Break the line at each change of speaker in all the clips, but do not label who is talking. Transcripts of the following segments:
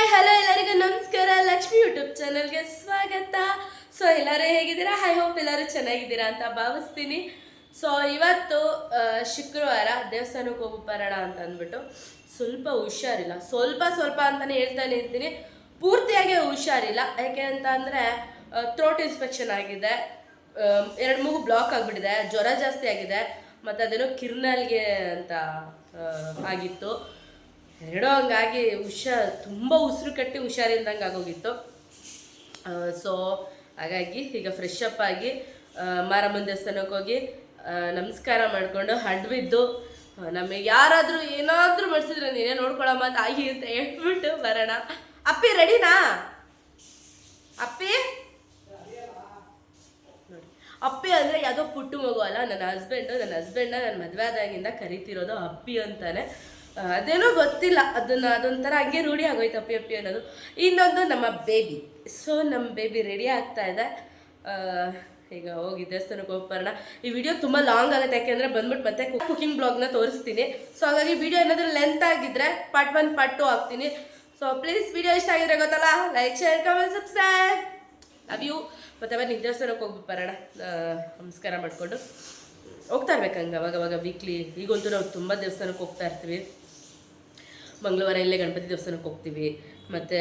Hi, hello ಎಲ್ಲರಿಗೂ ನಮಸ್ಕಾರ. Lakshmi YouTube ಚಾನಲ್ಗೆ ಸ್ವಾಗತ. ಸೊ ಎಲ್ಲರೂ ಹೇಗಿದ್ದೀರಾ? ಐ ಹೋಪ್ ಎಲ್ಲರೂ ಚೆನ್ನಾಗಿದ್ದೀರಾ ಅಂತ ಭಾವಿಸ್ತೀನಿ. ಸೊ ಇವತ್ತು ಶುಕ್ರವಾರ ದೇವಸ್ಥಾನಕ್ಕೆ ಹೋಗಿ ಬರೋಣ ಅಂತ ಅಂದ್ಬಿಟ್ಟು ಸ್ವಲ್ಪ ಹುಷಾರಿಲ್ಲ. ಸ್ವಲ್ಪ ಸ್ವಲ್ಪ ಅಂತಲೇ ಹೇಳ್ತಾನೆ ಇರ್ತೀನಿ ಪೂರ್ತಿಯಾಗಿ ಹುಷಾರಿಲ್ಲ. ಯಾಕೆ ಅಂತ ಅಂದರೆ ಥ್ರೋಟ್ ಇನ್ಸ್ಪೆಕ್ಷನ್ ಆಗಿದೆ. ಎರಡು ಮೂಗು ಬ್ಲಾಕ್ ಆಗಿಬಿಟ್ಟಿದೆ. ಜ್ವರ ಜಾಸ್ತಿ ಆಗಿದೆ. ಮತ್ತು ಅದೇನೋ ಕಿರ್ನಲ್ಗೆ ಅಂತ ಆಗಿತ್ತು. ಎರಡೂ ಹಂಗಾಗಿ ಹುಷಾರ್, ತುಂಬ ಉಸಿರು ಕಟ್ಟಿ ಹುಷಾರಿಲ್ದಂಗೆ ಆಗೋಗಿತ್ತು. ಸೊ ಹಾಗಾಗಿ ಈಗ ಫ್ರೆಶ್ ಅಪ್ ಆಗಿ ಮಾರಮ್ಮನ ದೇವಸ್ಥಾನಕ್ಕೆ ಹೋಗಿ ನಮಸ್ಕಾರ ಮಾಡಿಕೊಂಡು ಹಡ್ಬಿದ್ದು ನಮಗೆ ಯಾರಾದರೂ ಏನಾದರೂ ಮಾಡಿಸಿದ್ರೆ ನೀನೇ ನೋಡ್ಕೊಳಮ್ಮ ತಾಯಿ ಅಂತ ಹೇಳ್ಬಿಟ್ಟು ಬರೋಣ. ಅಪ್ಪಿ ರೆಡಿನಾ ಅಪ್ಪಿ? ಅಪ್ಪಿ ಅಂದರೆ ಯಾವುದೋ ಪುಟ್ಟು ಮಗು ಅಲ್ಲ, ನನ್ನ ಹಸ್ಬೆಂಡು ನನ್ನ ಹಸ್ಬೆಂಡ್ನ ನನ್ನ ಮದುವೆ ಆದಾಗಿಂದ ಕರಿತಿರೋದು ಅಪ್ಪಿ ಅಂತಾನೆ. ಅದೇನೋ ಗೊತ್ತಿಲ್ಲ. ಅದನ್ನ, ಅದೊಂಥರ ಹಂಗೆ ರೂಢಿ ಆಗೋಯ್ತು ಅಪ್ಪಿ ಅಪ್ಪಿ ಅನ್ನೋದು. ಇನ್ನೊಂದು ನಮ್ಮ ಬೇಬಿ ಸೊ ನಮ್ಮ ಬೇಬಿ ರೆಡಿ ಆಗ್ತಾ ಇದೆ. ಈಗ ಹೋಗಿ ದೇವಸ್ಥಾನಕ್ಕೆ ಹೋಗಿ ಬರೋಣ. ಈ ವಿಡಿಯೋ ತುಂಬ ಲಾಂಗ್ ಆಗುತ್ತೆ, ಯಾಕೆಂದರೆ ಬಂದ್ಬಿಟ್ಟು ಮತ್ತೆ ಕುಕಿಂಗ್ ಬ್ಲಾಗ್ನ ತೋರಿಸ್ತೀನಿ. ಸೊ ಹಾಗಾಗಿ ವಿಡಿಯೋ ಏನಾದರೂ ಲೆಂತ್ ಆಗಿದ್ರೆ ಪಾರ್ಟ್ ಒನ್ ಪಾರ್ಟ್ ಟು ಹಾಕ್ತೀನಿ. ಸೊ ಪ್ಲೀಸ್ ವಿಡಿಯೋ ಇಷ್ಟ ಆಗಿದ್ರೆ ಗೊತ್ತಲ್ಲ like share comment subscribe love ಮತ್ತೆ ಬನ್ನಿ, ದೇವಸ್ಥಾನಕ್ಕೆ ಹೋಗ್ಬಿಟ್ಟು ಬರೋಣ. ನಮಸ್ಕಾರ ಮಾಡಿಕೊಂಡು. ಹೋಗ್ತಾ ಇರ್ಬೇಕು ಹಂಗೆ ಅವಾಗ ಅವಾಗ ವೀಕ್ಲಿ ಈಗಂತೂ ನಾವು ತುಂಬ ದೇವಸ್ಥಾನಕ್ಕೆ ಹೋಗ್ತಾ ಇರ್ತೀವಿ. ಮಂಗಳವಾರ ಇಲ್ಲೇ ಗಣಪತಿ ದೇವಸ್ಥಾನಕ್ಕೆ ಹೋಗ್ತೀವಿ. ಮತ್ತು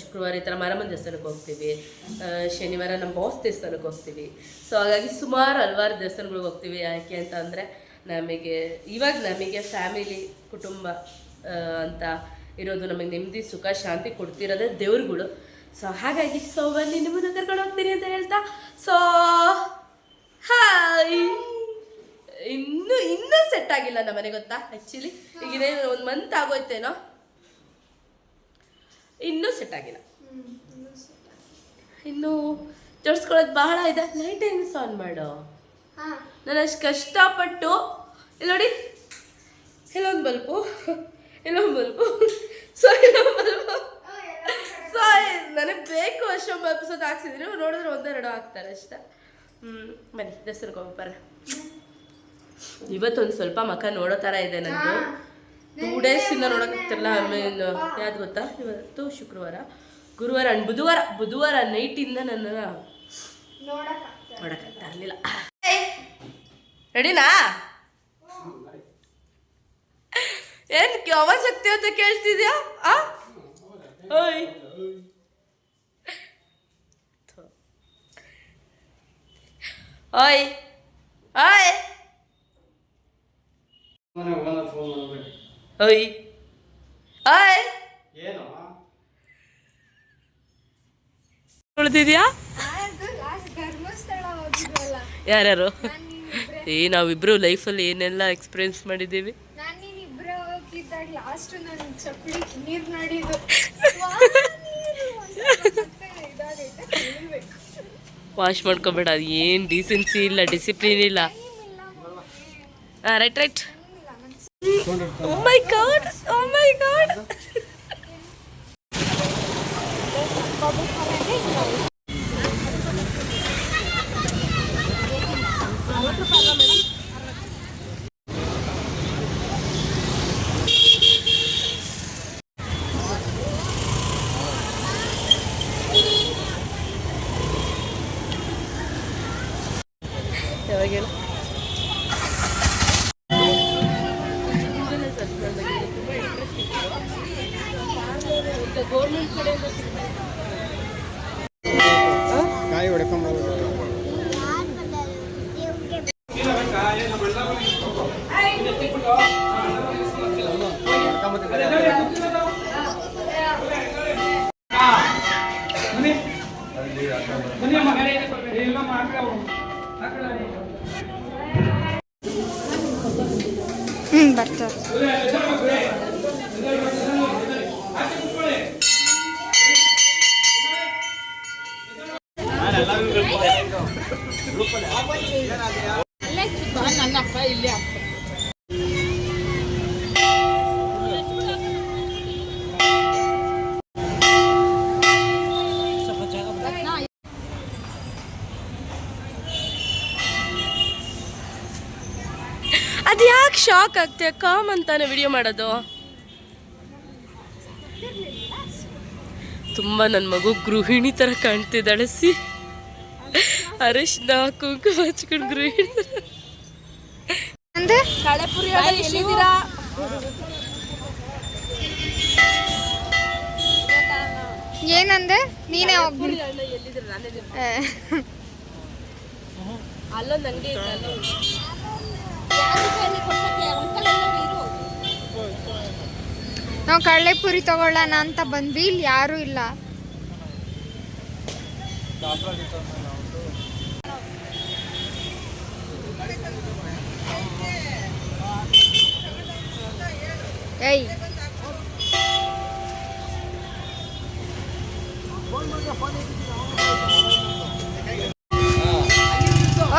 ಶುಕ್ರವಾರ ಈ ಥರ ಮಾರಮ್ಮನ ದೇವಸ್ಥಾನಕ್ಕೆ ಹೋಗ್ತೀವಿ. ಶನಿವಾರ ನಮ್ಮ ಬಾಸ್ ದೇವಸ್ಥಾನಕ್ಕೆ ಹೋಗ್ತೀವಿ. ಸೊ ಹಾಗಾಗಿ ಸುಮಾರು ಹಲವಾರು ದೇವಸ್ಥಾನಗಳಿಗೆ ಹೋಗ್ತೀವಿ. ಯಾಕೆ ಅಂತ ಅಂದರೆ, ನಮಗೆ, ಇವಾಗ ನಮಗೆ ಫ್ಯಾಮಿಲಿ, ಕುಟುಂಬ ಅಂತ ಇರೋದು ನಮಗೆ ನೆಮ್ಮದಿ, ಸುಖ, ಶಾಂತಿ ಕೊಡ್ತಿರೋದೇ ದೇವ್ರುಗಳು. ಸೊ ಹಾಗಾಗಿ ಸೊ ಬನ್ನಿ ನಿಮ್ಮನ್ನು ಕರ್ಕೊಂಡು ಹೋಗ್ತೀನಿ ಅಂತ ಹೇಳ್ತಾ ಸೊ ಹಾಯ್ ಸೆಟ್ ಆಗಿಲ್ಲ ನಮ್ಮ ಮನೆ ಗೊತ್ತಾ ಆ್ಯಕ್ಚುಲಿ ಈಗ ಇನ್ನೇನು ಒಂದು ಮಂತ್ ಆಗೋಯ್ತೇನೋ? ಇನ್ನೂ ಸೆಟ್ ಆಗಿಲ್ಲ. ಇನ್ನು ಜೋಡಿಸ್ಕೊಳ್ಳೋದು ಬಹಳ ಇದೆ. ಟೈಮ್ಸ್ ಆನ್ ಮಾಡು. ನಾನು ಅಷ್ಟು ಕಷ್ಟಪಟ್ಟು ಇಲ್ಲಿ ನೋಡಿ. ಇಲ್ಲೊಂದು ಬಲ್ಪು ಇಲ್ಲೊಂದು ಬಲ್ಪು ಸೊ ಇಲ್ಲೊಂದು ಬಲ್ಪು ಸೊ ನನಗೆ ಬೇಕು ಅಷ್ಟೊಂದು ಬಲ್ಪ್ ಸೊತ್ತು ಹಾಕ್ಸಿದ್ರು. ನೋಡಿದ್ರೆ ಒಂದೆರಡು ಹಾಕ್ತಾರೆ ಅಷ್ಟೆ. ಹ್ಞೂ ಬನ್ನಿ ದೇವಸ್ಥಾನಕ್ಕೆ ಹೋಗ್ಬಾರ ಇವತ್ತೊಂದು ಸ್ವಲ್ಪ ಮಖ ನೋಡೋ ಥರ ಇದೆ ನಂದು. ಟೂ ಡೇಸಿಂದ ನೋಡೋಕ್ಕಾಗ್ತಿರಲ್ಲ ಆಮೇಲೆ ಯಾವ್ದು ಗೊತ್ತಾ? ಇವತ್ತು ಶುಕ್ರವಾರ. ಗುರುವಾರ ಅಂಡ್ ಬುಧವಾರ ಬುಧವಾರ ನೈಟಿಂದ ನನ್ನ ನೋಡೋಕ್ಕಾಗ್ತಾ ಇರಲಿಲ್ಲ. ರೆಡಿನಾ ಏನ್ ಯಾವ ಶಕ್ತಿ ಅಂತ ಕೇಳ್ತಿದ್ಯಾ? ಆ? ಓಯ್. ಓಯ್! ಓಯ್
ಮನೆ ಓನರ್ ಫೋನ್ ಮಾಡ್ಬೇಕು
ಓಯ್. ಓಯ್.
ಏನು?
ಉಳಿದಿದ್ಯಾ ಯಾರ್ಯಾರು? ಏ ನಾವಿಬ್ರು ಲೈಫಲ್ಲಿ ಏನೆಲ್ಲ ಎಕ್ಸ್ಪೀರಿಯನ್ಸ್ ಮಾಡಿದ್ದೀವಿ? ವಾಶ್ ಮಾಡ್ಕೊಬೇಡ ಅದು ಏನು ಡೀಸೆನ್ಸಿ ಇಲ್ಲ ಡಿಸಿಪ್ಲಿನ್ ಇಲ್ಲ. ಹಾಂ right right Oh my god! Oh
my god!
Yeah, I.
ಅದು ಯಾಕೆ ಶಾಕ್ ಆಗ್ತೇ? ಕಾಮ್ ಅಂತಾನೆ ವಿಡಿಯೋ ಮಾಡೋದು. ತುಂಬ ನನ್ನ ಮಗು ಗೃಹಿಣಿ ಥರ ಕಾಣ್ತಿದ್ದಾಳೆ, ಸಿ. ಅರಿಶಿನ ಕುಂಕುಮ ಹಚ್ಕೊಂಡು ಗೃಹಿಣಿ
ಅಂದ್ರೆ? ಏನಂದೆ? ನೀನೇ ನಾವು ಕಡಲೆಪುರಿ ತಗೊಳ್ಳೋಣ ಅಂತ ಬಂದ್ವಿ, ಇಲ್ಲಿ ಯಾರೂ ಇಲ್ಲ. ಏಯ್.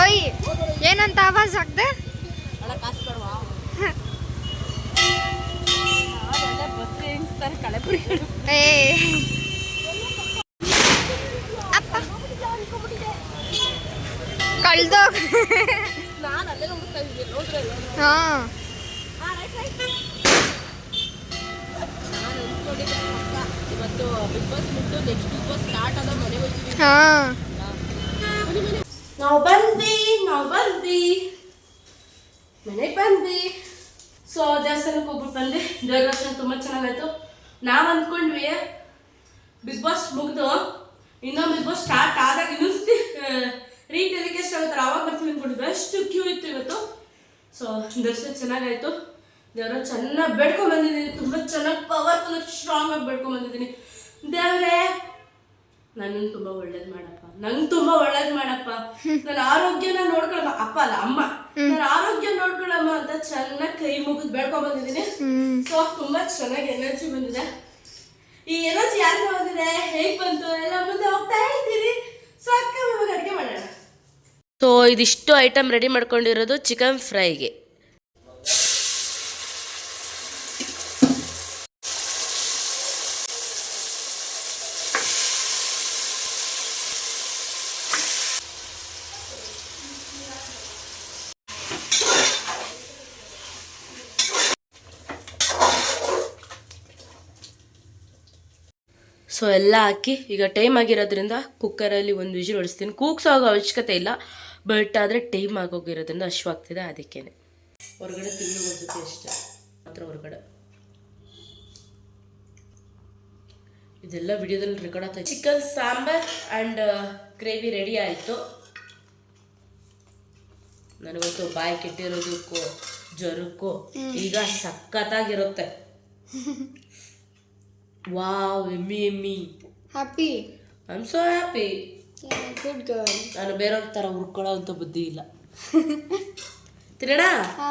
ಓಯ್ ಏನಂತ ಆವಾಜ್
ಕಳೆಪುರಿ
ಏ. ಅಪ್ಪ. ಕಳ್ದೋಗ್. ಹಾ.
ಇವತ್ತು ಬಿಗ್ ಬಾಸ್ ಮುಗಿದು ನೆಕ್ಸ್ಟ್ ಬಿಗ್ ಬಾಸ್ ಸ್ಟಾರ್ಟ್ ಆದ ಹೋಗ್ತೀವಿ.
ಹಾ.
ನಾವು ಬಂದ್ವಿ ನಾವು ಬಂದ್ವಿ. ಮನೆಗೆ ಬಂದ್ವಿ. ಸೊ ದೇವಸ್ಥಾನಕ್ಕೆ ಹೋಗ್ಬಿಟ್ಟು ಬಂದ್ವಿ. ದೇವ್ರ ದರ್ಶನ ತುಂಬ ಚೆನ್ನಾಗಾಯ್ತು. ನಾವು ಅಂದ್ಕೊಂಡ್ವಿ ಬಿಗ್ ಬಾಸ್ ಮುಗ್ದು ಇನ್ನೊಂದು ಬಿಗ್ ಬಾಸ್ ಸ್ಟಾರ್ಟ್ ಆದಾಗ ಇನ್ನೊಂದ್ಸತಿ ರೀ ಟೆಲಿಕಾಸ್ಟ್ ಆಗುತ್ತಲ್ಲ ಅವಾಗ ಬರ್ತೀವಿ ಅಂದ್ಕೊಂಡಿದ್ವಿ ಅಷ್ಟು ಕ್ಯೂ ಇತ್ತು ಇವತ್ತು. ಸೊ ದರ್ಶನ ಚೆನ್ನಾಗಾಯ್ತು. ದೇವ್ರ ಚೆನ್ನಾಗಿ ಬೇಡ್ಕೊಂಡ್ ಬಂದಿದ್ದೀನಿ. ತುಂಬ ಚೆನ್ನಾಗಿ ಪವರ್ಫುಲ್ ಸ್ಟ್ರಾಂಗ್ ಆಗಿ ಬೇಡ್ಕೊಂಡ್ ಬಂದಿದ್ದೀನಿ. ದೇವ್ರೇ ನನ್ನನ್ನು ತುಂಬ ಒಳ್ಳೇದು ಮಾಡಪ್ಪ. ನಂಗೆ ತುಂಬ ಒಳ್ಳೇದು ಮಾಡಪ್ಪ. ನನ್ನ ಆರೋಗ್ಯನ ನೋಡ್ಕೊಳಮ್ಮ. ಅಪ್ಪ ಅಲ್ಲ ಅಮ್ಮ. ನನ್ನ ಆರೋಗ್ಯ ನೋಡ್ಕೊಳಮ್ಮ ಅಂತ ಚೆನ್ನಾಗಿ ಕೈ ಮುಗಿದು ಬೇಡ್ಕೊಂಡ್ ಬಂದಿದ್ದೀನಿ. ಸೊ ತುಂಬಾ ಚೆನ್ನಾಗಿ ಎನರ್ಜಿ ಬಂದಿದೆ. ಈ ಎನರ್ಜಿ ಯಾಕೆ ಬಂದಿದೆ? ಹೇಗ್ ಬಂತು? ಎಲ್ಲ ಮುಂದೆ ಹೋಗ್ತಾ ಇದ್ದೀನಿ ಸೊ ಅಕ್ಕ ಅಡುಗೆ ಮಾಡೋಣ. ಸೊ ಇದಿಷ್ಟು ಐಟಮ್ ರೆಡಿ ಮಾಡ್ಕೊಂಡಿರೋದು ಚಿಕನ್ ಫ್ರೈಗೆ ಸೊ ಎಲ್ಲ ಹಾಕಿ ಈಗ ಟೈಮ್ ಆಗಿರೋದ್ರಿಂದ ಕುಕ್ಕರಲ್ಲಿ ಒಂದು ವಿಜಿಲ್ ಹೊಡಿಸ್ತೀನಿ. ಕೂಗ್ಸೋ ಆಗೋ ಅವಶ್ಯಕತೆ ಇಲ್ಲ ಬಟ್ ಆದರೆ ಟೈಮ್ ಆಗೋಗಿರೋದ್ರಿಂದ ಹಶ್ವಾಗ್ತಿದೆ ಅದಕ್ಕೇನೆ. ಹೊರಗಡೆ ತಿನ್ನೋದಕ್ಕೆ ಇಷ್ಟ ಮಾತ್ರ ಹೊರಗಡೆ. ಇದೆಲ್ಲ ವಿಡಿಯೋದಲ್ಲಿ ರೆಕಾರ್ಡ್ ಆಗ್ತಾ chicken sambar and gravy ready ಆಯಿತು. ನನಗಂತೂ ಬಾಯಿ ಕೆಟ್ಟಿರೋದಕ್ಕೂ ಜ್ವರಕ್ಕೂ ಈಗ ಸಖತ್ತಾಗಿರುತ್ತೆ. Wow Emmy Emmy
happy
I am so happy
good girl
ನಾನು ಬೇರೆಯವ್ರ ಥರ ಹುಡ್ಕೊಳ್ಳೋ ಅಂತ ಬುದ್ಧಿ ಇಲ್ಲ. ತಿನ್ನೋಣ
ಹಾ.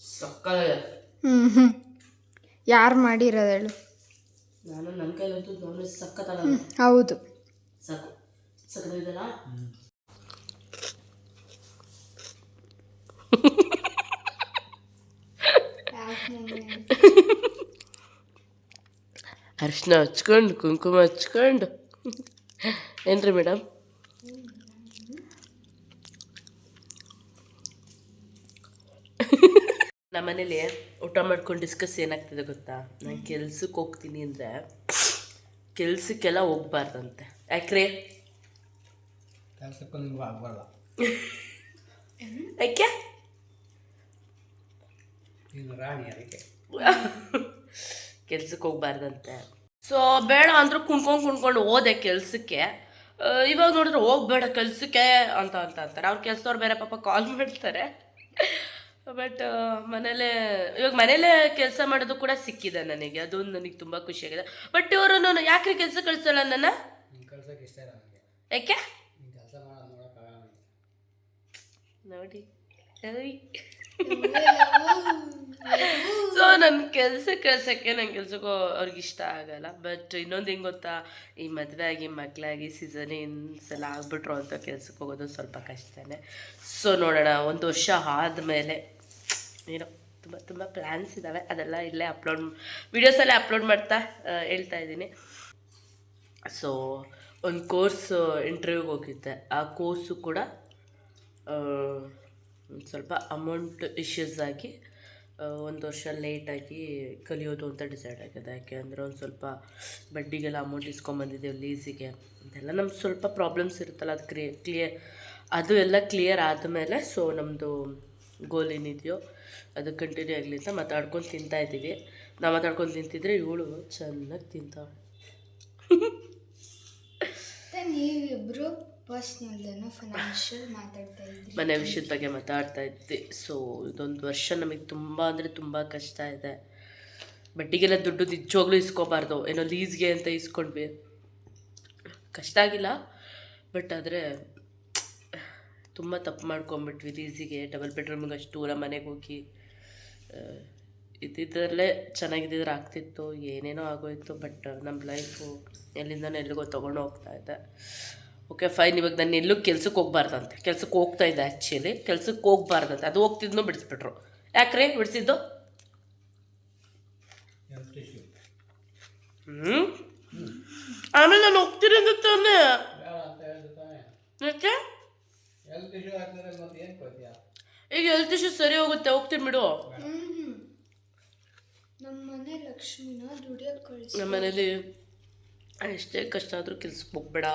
ಸಕ್ಕತ್ತಾಗಿದೆ
ಹ್ಮ್. ಹ್ಮ್ ಯಾರು ಮಾಡಿರೋದು ಹೇಳು?
ನಾನು ನನ್ನ ಕೈಲಂತೂ ನಾನು ಸಕ್ಕತ್ತಾಗ
ಹೌದು.
ಸಾಕು. ಸಕ್ಕತ್ತಾಗಿದೆಲ್ಲ ಅರಿಶಿನ ಹಚ್ಕೊಂಡು ಕುಂಕುಮ ಹಚ್ಕೊಂಡು. ಏನ್ರಿ ಮೇಡಮ್ ನಮ್ಮನೇಲಿ ಊಟ ಮಾಡ್ಕೊಂಡು ಡಿಸ್ಕಸ್ ಏನಾಗ್ತದೆ ಗೊತ್ತಾ? ನಾನು ಕೆಲ್ಸಕ್ಕೆ ಹೋಗ್ತೀನಿ ಅಂದರೆ ಕೆಲ್ಸಕ್ಕೆಲ್ಲ ಹೋಗ್ಬಾರ್ದಂತೆ. ಯಾಕ್ರೆ? ಯಾಕೆ?
ನೀನು ರಾಣಿ ಅದಕ್ಕೆ.
ಕೆಲ್ಸಕ್ಕೆ ಹೋಗ್ಬಾರ್ದಂತೆ. ಸೊ ಬೇಡ ಅಂದ್ರೆ ಕುಣ್ಕೊಂಡು ಕುಣ್ಕೊಂಡು ಹೋದೆ ಕೆಲ್ಸಕ್ಕೆ. ಇವಾಗ ನೋಡಿದ್ರೆ ಹೋಗ್ಬೇಡ ಕೆಲ್ಸಕ್ಕೆ ಅಂತ ಅಂತ ಅಂತಾರೆ. ಅವ್ರ ಕೆಲ್ಸದವ್ರು ಬೇರೆ ಪಾಪ ಕಾಲ್ ಮಾಡ್ತಾರೆ. ಬಟ್ ಮನೇಲೇ ಇವಾಗ ಮನೇಲೇ ಕೆಲಸ ಮಾಡೋದು ಕೂಡ ಸಿಕ್ಕಿದೆ ನನಗೆ. ಅದೊಂದು ನನಗೆ ತುಂಬ ಖುಷಿಯಾಗಿದೆ. ಬಟ್ ಇವರು ನಾನು ಯಾಕೆ ಕೆಲಸ ಕಳಿಸಲ್ಲ ನನ್ನ ಯಾಕೆ? ನೋಡಿ. ಸೊ ನನ್ನ ಕೆಲಸ ಕೆಲಸಕ್ಕೆ ನನ್ನ ಕೆಲಸಕ್ಕೂ ಅವ್ರಿಗೆ ಇಷ್ಟ ಆಗಲ್ಲ. ಬಟ್ ಇನ್ನೊಂದು ಹೆಂಗೆ ಗೊತ್ತಾ? ಈ ಮದುವೆ ಆಗಿ ಮಕ್ಕಳಾಗಿ ಸೀಸನ್ ಸಲ ಆಗ್ಬಿಟ್ರು ಅಂತ ಕೆಲ್ಸಕ್ಕೆ ಹೋಗೋದು ಸ್ವಲ್ಪ ಕಷ್ಟನೇ. ಸೊ ನೋಡೋಣ. ಒಂದು ವರ್ಷ ಆದಮೇಲೆ ಏನೋ ತುಂಬ ತುಂಬ ಪ್ಲ್ಯಾನ್ಸ್ ಇದ್ದಾವೆ ಅದೆಲ್ಲ ಇಲ್ಲೇ ಅಪ್ಲೋಡ್ ವೀಡಿಯೋಸಲ್ಲೇ ಅಪ್ಲೋಡ್ ಮಾಡ್ತಾ ಹೇಳ್ತಾ ಇದ್ದೀನಿ. ಸೊ ಒಂದು ಕೋರ್ಸ್ ಇಂಟರ್ವ್ಯೂಗೆ ಹೋಗಿದ್ದೆ. ಆ ಕೋರ್ಸು ಕೂಡ ಸ್ವಲ್ಪ ಅಮೌಂಟ್ ಇಶ್ಯೂಸ್ ಆಗಿ ಒಂದು ವರ್ಷ ಲೇಟಾಗಿ ಕಲಿಯೋದು ಅಂತ ಡಿಸೈಡ್ ಆಗಿದೆ ಯಾಕೆ ಅಂದರೆ ಒಂದು ಸ್ವಲ್ಪ ಬಡ್ಡಿಗೆಲ್ಲ ಅಮೌಂಟ್ ಇಸ್ಕೊಂಬಂದಿದ್ದೇವೆ ಲೀಸಿಗೆ ಅದೆಲ್ಲ ನಮ್ಗೆ ಸ್ವಲ್ಪ ಪ್ರಾಬ್ಲಮ್ಸ್ ಇರುತ್ತಲ್ಲ, ಅದು ಕ್ಲಿಯರ್ ಅದು ಎಲ್ಲ ಕ್ಲಿಯರ್ ಆದಮೇಲೆ ಸೊ ನಮ್ಮದು ಗೋಲ್ ಏನಿದೆಯೋ ಅದು ಕಂಟಿನ್ಯೂ ಆಗಲಿ ಅಂತ ಮಾತಾಡ್ಕೊಂಡು ತಿಂತಾ ಇದ್ದೀವಿ. ನಾವು ಮಾತಾಡ್ಕೊಂಡು ತಿಂತಿದ್ರೆ ಇವಳು ಚೆನ್ನಾಗಿ ತಿಂತಾಳೆ.
ನೀವಿಬ್ಬರು ಪರ್ಸ್ನಲ್ ಏನೋ ಫೈನಾನ್ಷಿಯಲ್ ಮಾತಾಡ್ತಾ ಇದ್ರಿ
ಮನೆ ವಿಷಯದ ಬಗ್ಗೆ ಮಾತಾಡ್ತಾ ಇದ್ವಿ ಸೊ ಇದೊಂದು ವರ್ಷ ನಮಗೆ ತುಂಬ ಅಂದರೆ ತುಂಬ ಕಷ್ಟ ಇದೆ. ಬಡ್ಡಿಗೆಲ್ಲ ದುಡ್ಡು ನಿಜವಾಗ್ಲೂ ಇಸ್ಕೋಬಾರ್ದು. ಏನೋ ಲೀಸ್ಗೆ ಅಂತ ಇಸ್ಕೊಂಡ್ವಿ. ಕಷ್ಟ ಆಗಿಲ್ಲ. ಬಟ್ ಆದರೆ, ತುಂಬ ತಪ್ಪು ಮಾಡ್ಕೊಂಬಿಟ್ವಿ ಲೀಸಿಗೆ ಡಬಲ್ ಬೆಡ್ರೂಮ್ಗೆ ಅಷ್ಟು ದೂರ ಮನೆಗೆ ಹೋಗಿ ಇದ್ದಿದ್ದರಲ್ಲೇ ಚೆನ್ನಾಗಿದ್ದಿದ್ರೆ ಆಗ್ತಿತ್ತು. ಏನೇನೋ ಆಗೋಯ್ತು. ಬಟ್ ನಮ್ಮ ಲೈಫು ಎಲ್ಲಿಂದನೋ ಎಲ್ಲಿಗೋ ತೊಗೊಂಡು ಹೋಗ್ತಾ ಇದೆ. ಓಕೆ ಫೈನ್ ಇವಾಗ ನಾನು ಎಲ್ಲೂ ಕೆಲ್ಸಕ್ಕೆ ಹೋಗ್ಬಾರ್ದಂತೆ. ಕೆಲ್ಸಕ್ಕೆ ಹೋಗ್ತಾ ಇದ್ದೆ ಆ್ಯಕ್ಚುಲಿ ಕೆಲ್ಸಕ್ಕೆ ಹೋಗ್ಬಾರ್ದಂತೆ. ಅದು ಹೋಗ್ತಿದ್ನು ಬಿಡಿಸ್ಬಿಟ್ರು. ಯಾಕ್ರಿ ಬಿಡಿಸಿದ್ದು? ಹ್ಞೂ ಆಮೇಲೆ ನಾನು ಹೋಗ್ತೀರಿ ಅಂತ ತಾನೆ. ಯಾಕೆ? ಈಗ ಹೆಲ್ತ್ ಇಶ್ಯೂ ಸರಿ ಹೋಗುತ್ತೆ ಹೋಗ್ತೀನಿ ಬಿಡು.
ನಮ್ಮ ಮನೆ ಲಕ್ಷ್ಮಿನ ದುಡಿಯೋಕೆ ಕಳಿಸಿ.
ನಮ್ಮ ಮನೇಲಿ ಎಷ್ಟೇ ಕಷ್ಟ ಆದರೂ ಕೆಲ್ಸಕ್ಕೆ ಹೋಗ್ಬೇಡ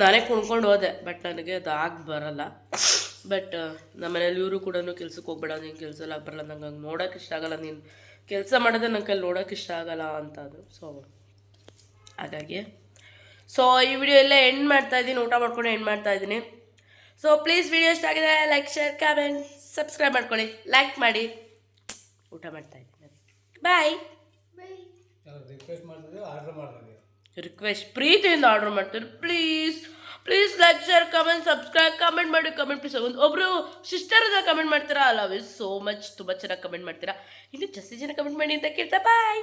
ನಾನೇ ಕುಣ್ಕೊಂಡು ಹೋದೆ ಬಟ್ ನನಗೆ ಅದು ಆಗಿ ಬರಲ್ಲ. ಬಟ್ ನಮ್ಮ ಮನೇಲಿ ಇವರು ಕೂಡ ಕೆಲ್ಸಕ್ಕೆ ಹೋಗ್ಬೇಡ ನೀನು ಕೆಲಸ ಎಲ್ಲ ಬರಲ್ಲ, ನಂಗೆ ಹಂಗೆ ನೋಡೋಕೆ ಇಷ್ಟ ಆಗಲ್ಲ. ನೀನು ಕೆಲಸ ಮಾಡೋದೇ ನನ್ನ ಕೈಲಿ ನೋಡೋಕೆ ಇಷ್ಟ ಆಗಲ್ಲ ಅಂತ ಅದು ಸೊ ಹಾಗಾಗಿ ಸೊ ಈ ವಿಡಿಯೋ ಎಲ್ಲ ಎಂಡ್ ಮಾಡ್ತಾ ಇದ್ದೀನಿ, ಊಟ ಮಾಡ್ಕೊಂಡು ಎಂಡ್ ಮಾಡ್ತಾ ಇದ್ದೀನಿ. ಸೊ ಪ್ಲೀಸ್ ವಿಡಿಯೋ ಇಷ್ಟ ಆಗಿದೆ ಲೈಕ್ ಶೇರ್ ಕಮೆಂಟ್ ಸಬ್ಸ್ಕ್ರೈಬ್ ಮಾಡ್ಕೊಳ್ಳಿ. ಲೈಕ್ ಮಾಡಿ. ಊಟ ಮಾಡ್ತಾ ಇದ್ದೀನಿ. ಬಾಯ್
ರಿಕ್ವೆಸ್ಟ್
ಪ್ರೀತಿಯಿಂದ ಆರ್ಡರ್ ಮಾಡ್ತಾರೆ please please like share comment subscribe comment ಮಾಡಿ ಕಮೆಂಟ್ ಪ್ಲೀಸ್ ಒಂದು ಸಿಸ್ಟರ್ ಅದ ಕಮೆಂಟ್ ಮಾಡ್ತೀರಾ? ಲವ್ ಯು ಸೋ ಮಚ್ ತುಂಬ ಚೆನ್ನಾಗಿ ಕಮೆಂಟ್ ಮಾಡ್ತೀರಾ? ಇನ್ನು ಜಾಸ್ತಿ ಜನ ಕಮೆಂಟ್ ಮಾಡಿ ಅಂತ ಕೇಳ್ತಾ ಬಾಯ್